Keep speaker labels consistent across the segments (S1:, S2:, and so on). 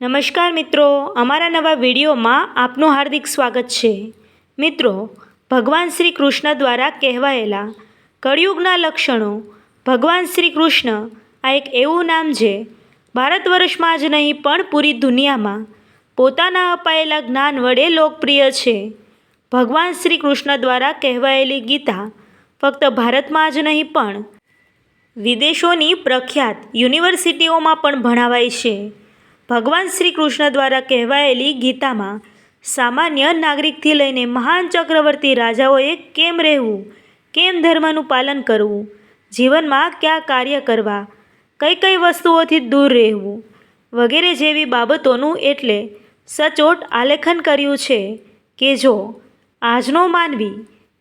S1: નમસ્કાર મિત્રો, અમારા નવા વિડીયોમાં આપનું હાર્દિક સ્વાગત છે. મિત્રો, ભગવાન શ્રી કૃષ્ણ દ્વારા કહેવાયેલા કળિયુગના લક્ષણો, ભગવાન શ્રી કૃષ્ણ આ એક એવું નામ છે, ભારત વર્ષમાં જ નહીં પણ પૂરી દુનિયામાં પોતાના અપાયેલા જ્ઞાન વડે લોકપ્રિય છે. ભગવાન શ્રી કૃષ્ણ દ્વારા કહેવાયેલી ગીતા ફક્ત ભારતમાં જ નહીં પણ વિદેશોની પ્રખ્યાત યુનિવર્સિટીઓમાં પણ ભણાવાય છે. ભગવાન શ્રી કૃષ્ણ દ્વારા કહેવાયેલી ગીતામાં સામાન્ય નાગરિકથી લઈને મહાન ચક્રવર્તી રાજાઓએ કેમ રહેવું, કેમ ધર્મનું પાલન કરવું, જીવનમાં કયા કાર્ય કરવા, કઈ કઈ વસ્તુઓથી દૂર રહેવું વગેરે જેવી બાબતોનું એટલે સચોટ આલેખન કર્યું છે કે જો આજનો માનવી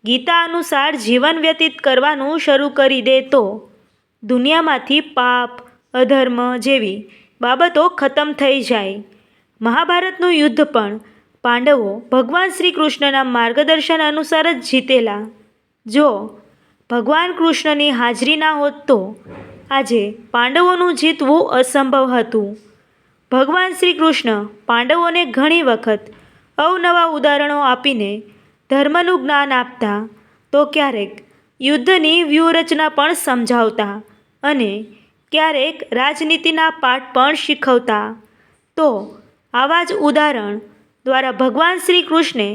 S1: ગીતા અનુસાર જીવન વ્યતીત કરવાનું શરૂ કરી દે તો દુનિયામાંથી પાપ, અધર્મ જેવી બાબતો ખતમ થઈ જાય. મહાભારતનું યુદ્ધ પણ પાંડવો ભગવાન શ્રી કૃષ્ણના માર્ગદર્શન અનુસાર જ જીતેલા. જો ભગવાન કૃષ્ણની હાજરી ના હોત તો આજે પાંડવોનું જીતવું અસંભવ હતું. ભગવાન શ્રી કૃષ્ણ પાંડવોને ઘણી વખત અવનવા ઉદાહરણો આપીને ધર્મનું જ્ઞાન આપતા તો ક્યારેક યુદ્ધની વ્યૂહરચના પણ સમજાવતા અને ક્યારેક રાજનીતિના પાઠ પણ શીખવતા. તો આવા જ ઉદાહરણ દ્વારા ભગવાન શ્રી કૃષ્ણે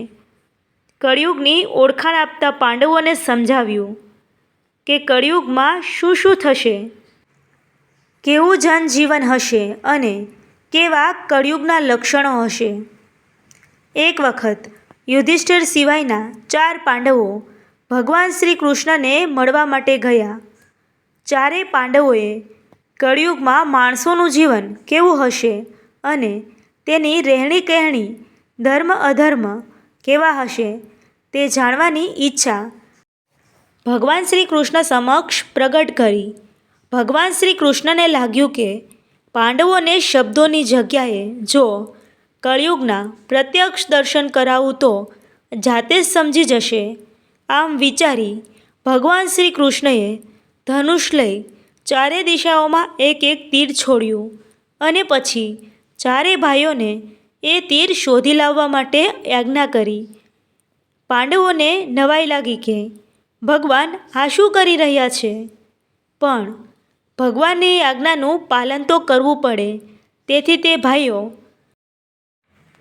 S1: કળિયુગની ઓળખાણ આપતા પાંડવોને સમજાવ્યું કે કળિયુગમાં શું શું થશે, કેવું જનજીવન હશે અને કેવા કળિયુગના લક્ષણો હશે. એક વખત યુધિષ્ઠિર સિવાયના ચાર પાંડવો ભગવાન શ્રી કૃષ્ણને મળવા માટે ગયા. ચારે પાંડવોએ કળિયુગમાં માણસોનું જીવન કેવું હશે અને તેની રહેણી કહેણી ધર્મ અધર્મ કેવા હશે તે જાણવાની ઈચ્છા. ભગવાન શ્રી કૃષ્ણ સમક્ષ પ્રગટ કરી. ભગવાન શ્રી કૃષ્ણને લાગ્યું કે પાંડવોને શબ્દોની જગ્યાએ જો કળિયુગના પ્રત્યક્ષ દર્શન કરાવું તો જાતે જ સમજી જશે. આમ વિચારી ભગવાન શ્રી કૃષ્ણએ ધનુષ લઈ ચારે દિશાઓમાં એક એક તીર છોડ્યું. અને પછી ચારે ભાઈઓને એ તીર શોધી લાવવા માટે આજ્ઞા કરી. પાંડવોને નવાઈ લાગી કે, ભગવાન, આ શું કરી રહ્યા છે? પણ ભગવાનની આજ્ઞાનું પાલન તો કરવું પડે. તેથી તે ભાઈઓ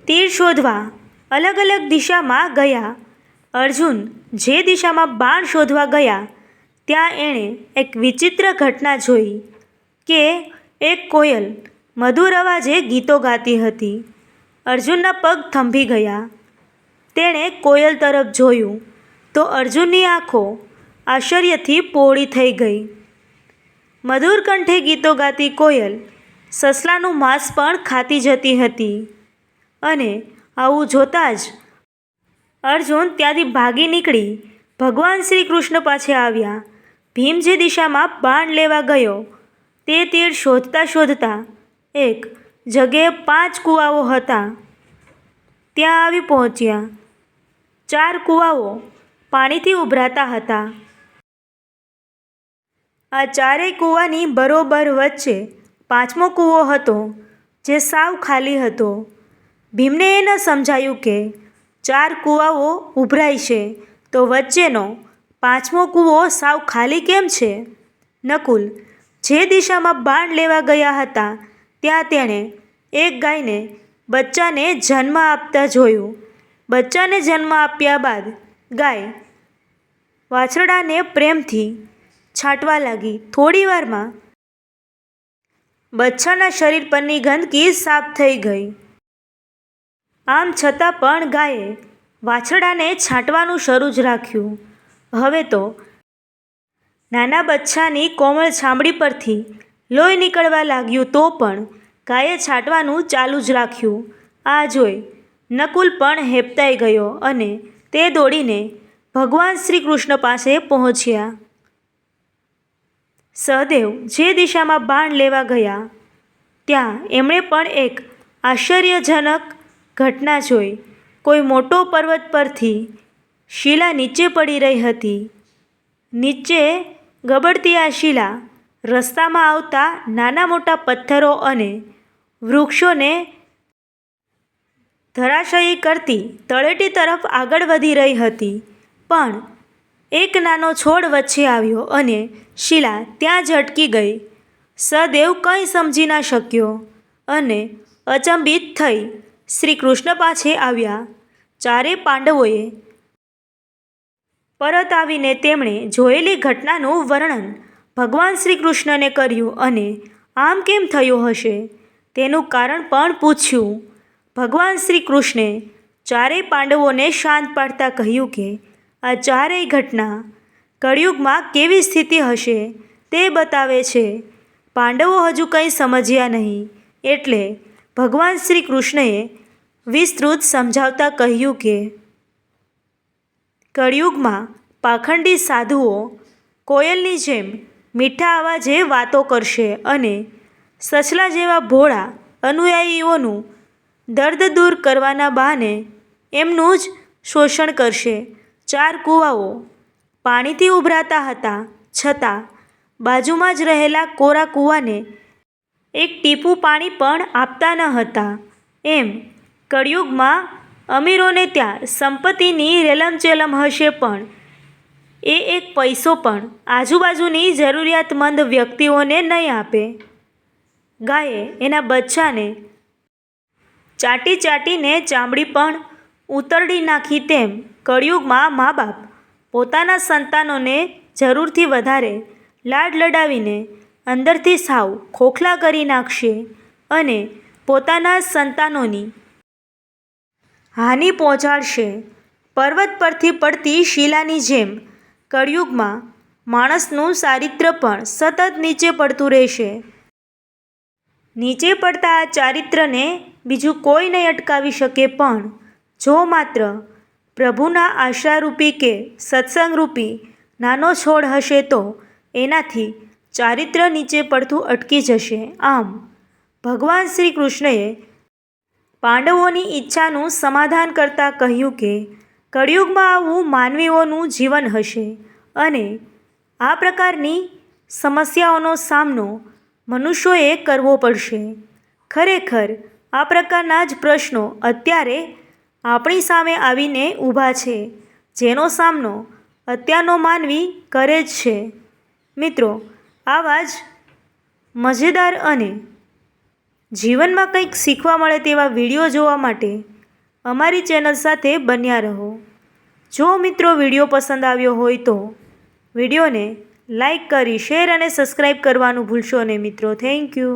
S1: તીર શોધવા અલગ અલગ દિશામાં ગયા. અર્જુન જે દિશામાં બાણ શોધવા ગયા ત્યાં એણે એક વિચિત્ર ઘટના જોઈ કે એક કોયલ મધુર અવાજે ગીતો ગાતી હતી. અર્જુનના પગ થંભી ગયા. તેણે કોયલ તરફ જોયું તો અર્જુનની આંખો આશ્ચર્યથી પહોળી થઈ ગઈ. મધુર કંઠે ગીતો ગાતી કોયલ સસલાનું માંસ પણ ખાતી જતી હતી અને આવું જોતાં જ અર્જુન ત્યાંથી ભાગી નીકળી ભગવાન શ્રી કૃષ્ણ પાસે આવ્યા. ભીમ જે દિશામાં બાણ લેવા ગયો, તે તીર શોધતા શોધતા એક જગ્યાએ પાંચ કૂવાઓ હતા. ત્યાં આવી પહોંચ્યા. ચાર કૂવાઓ પાણીથી ઉભરાતા હતા. આ ચારેય કૂવાની બરોબર વચ્ચે પાંચમો કૂવો હતો, જે સાવ ખાલી હતો. ભીમને એ ન સમજાયું કે ચાર કૂવાઓ ઉભરાય છે તો વચ્ચેનો પાંચમો કૂવો સાવ ખાલી કેમ છે? નકુલ, જે દિશામાં બાણ લેવા ગયા હતા, ત્યાં તેણે એક ગાયને બચ્ચાને જન્મ આપતા જોયું. બચ્ચાને જન્મ આપ્યા બાદ ગાય વાછરડાને પ્રેમથી છાંટવા લાગી. થોડીવારમાં બચ્ચાના શરીર પરની ગંદકી સાફ થઈ ગઈ. આમ છતાં પણ ગાયે વાછરડાને છાંટવાનું શરૂ જ રાખ્યું. હવે તો નાના બચ્ચાની કોમળ ચામડી પરથી લોહી નીકળવા લાગ્યું તો પણ ગાયે છાંટવાનું ચાલુ જ રાખ્યું. આ જોઈ નકુલ પણ હેપતાઈ ગયો અને તે દોડીને ભગવાન શ્રી કૃષ્ણ પાસે પહોંચ્યા. સહદેવ જે દિશામાં બાણ લેવા ગયા, ત્યાં એમણે પણ એક આશ્ચર્યજનક ઘટના જોઈ. કોઈ મોટો પર્વત પરથી શિલા નીચે પડી રહી હતી. નીચે ગબડતી આ શિલા રસ્તામાં આવતા નાના મોટા પથ્થરો અને વૃક્ષોને ધરાશયી કરતી તળેટી તરફ આગળ વધી રહી હતી. પણ એક નાનો છોડ વચ્ચે આવ્યો અને શીલા ત્યાં જ અટકી ગઈ. સદેવ કંઈ સમજી ના શક્યો અને અચંબિત થઈ શ્રી કૃષ્ણ પાસે આવ્યા. ચારે પાંડવોએ પરત આવીને તેમણે જોયેલી ઘટનાનું વર્ણન ભગવાન શ્રી કૃષ્ણને કર્યું અને આમ કેમ થયું હશે? તેનું કારણ પણ પૂછ્યું. ભગવાન શ્રી કૃષ્ણે ચારેય પાંડવોને શાંત પાડતા કહ્યું કે, આ ચારેય ઘટના કળિયુગમાં કેવી સ્થિતિ હશે તે બતાવે છે. પાંડવો હજુ કંઈ સમજ્યા નહીં. એટલે ભગવાન શ્રી કૃષ્ણએ વિસ્તૃત સમજાવતા કહ્યું કે કળિયુગમાં પાખંડી સાધુઓ કોયલની જેમ મીઠા અવાજે વાતો કરશે અને સસલા જેવા ભોળા અનુયાયીઓનું દર્દ દૂર કરવાના બહાને એમનું જ શોષણ કરશે. ચાર કૂવાઓ પાણીથી ઉભરાતા હતા છતાં બાજુમાં જ રહેલા કોરા કૂવાને એક ટીપું પાણી પણ આપતા ન હતા. એમ કળિયુગમાં અમીરોને ત્યાં સંપત્તિની રેલમચેલમ હશે પણ. એ એક પૈસો પણ આજુબાજુની જરૂરિયાતમંદ વ્યક્તિઓને નહીં આપે. ગાયે એના બચ્ચાને ચાટી ચાટીને ચામડી પણ ઉતરડી નાખી તેમ કળિયુગમાં મા બાપ પોતાના સંતાનોને જરૂરથી વધારે લાડ લડાવીને અંદરથી સાવ ખોખલા કરી નાખશે અને પોતાના સંતાનોની હાનિ પહોંચાડશે. પર્વત પરથી પડતી શિલાની જેમ, કળિયુગમાં માણસનું ચારિત્ર પણ સતત નીચે પડતું રહેશે. નીચે પડતા આ ચારિત્રને બીજું કોઈ નહીં અટકાવી શકે પણ, જો માત્ર પ્રભુના આશારૂપી કે સત્સંગરૂપી નાનો છોડ હશે તો એનાથી ચારિત્ર નીચે પડતું અટકી જશે. આમ, ભગવાન શ્રી કૃષ્ણએ પાંડવોની ઈચ્છાનું સમાધાન કરતાં કહ્યું કે, કળિયુગમાં આવું માનવીઓનું જીવન હશે અને આ પ્રકારની સમસ્યાઓનો સામનો મનુષ્યોએ કરવો પડશે. ખરેખર, આ પ્રકારના જ પ્રશ્નો અત્યારે આપણી સામે આવીને ઊભા છે, જેનો સામનો અત્યારનો માનવી કરે જ છે. મિત્રો, આવા જ મજેદાર અને જીવનમાં કંઈક શીખવા મળે તેવા વીડિયો જોવા માટે અમારી ચેનલ સાથે બન્યા રહો. જો મિત્રો વીડિયો પસંદ આવ્યો હોય તો વિડીયોને લાઈક કરી, શેર અને સબસ્ક્રાઈબ કરવાનું ભૂલશો નહીં મિત્રો. Thank you.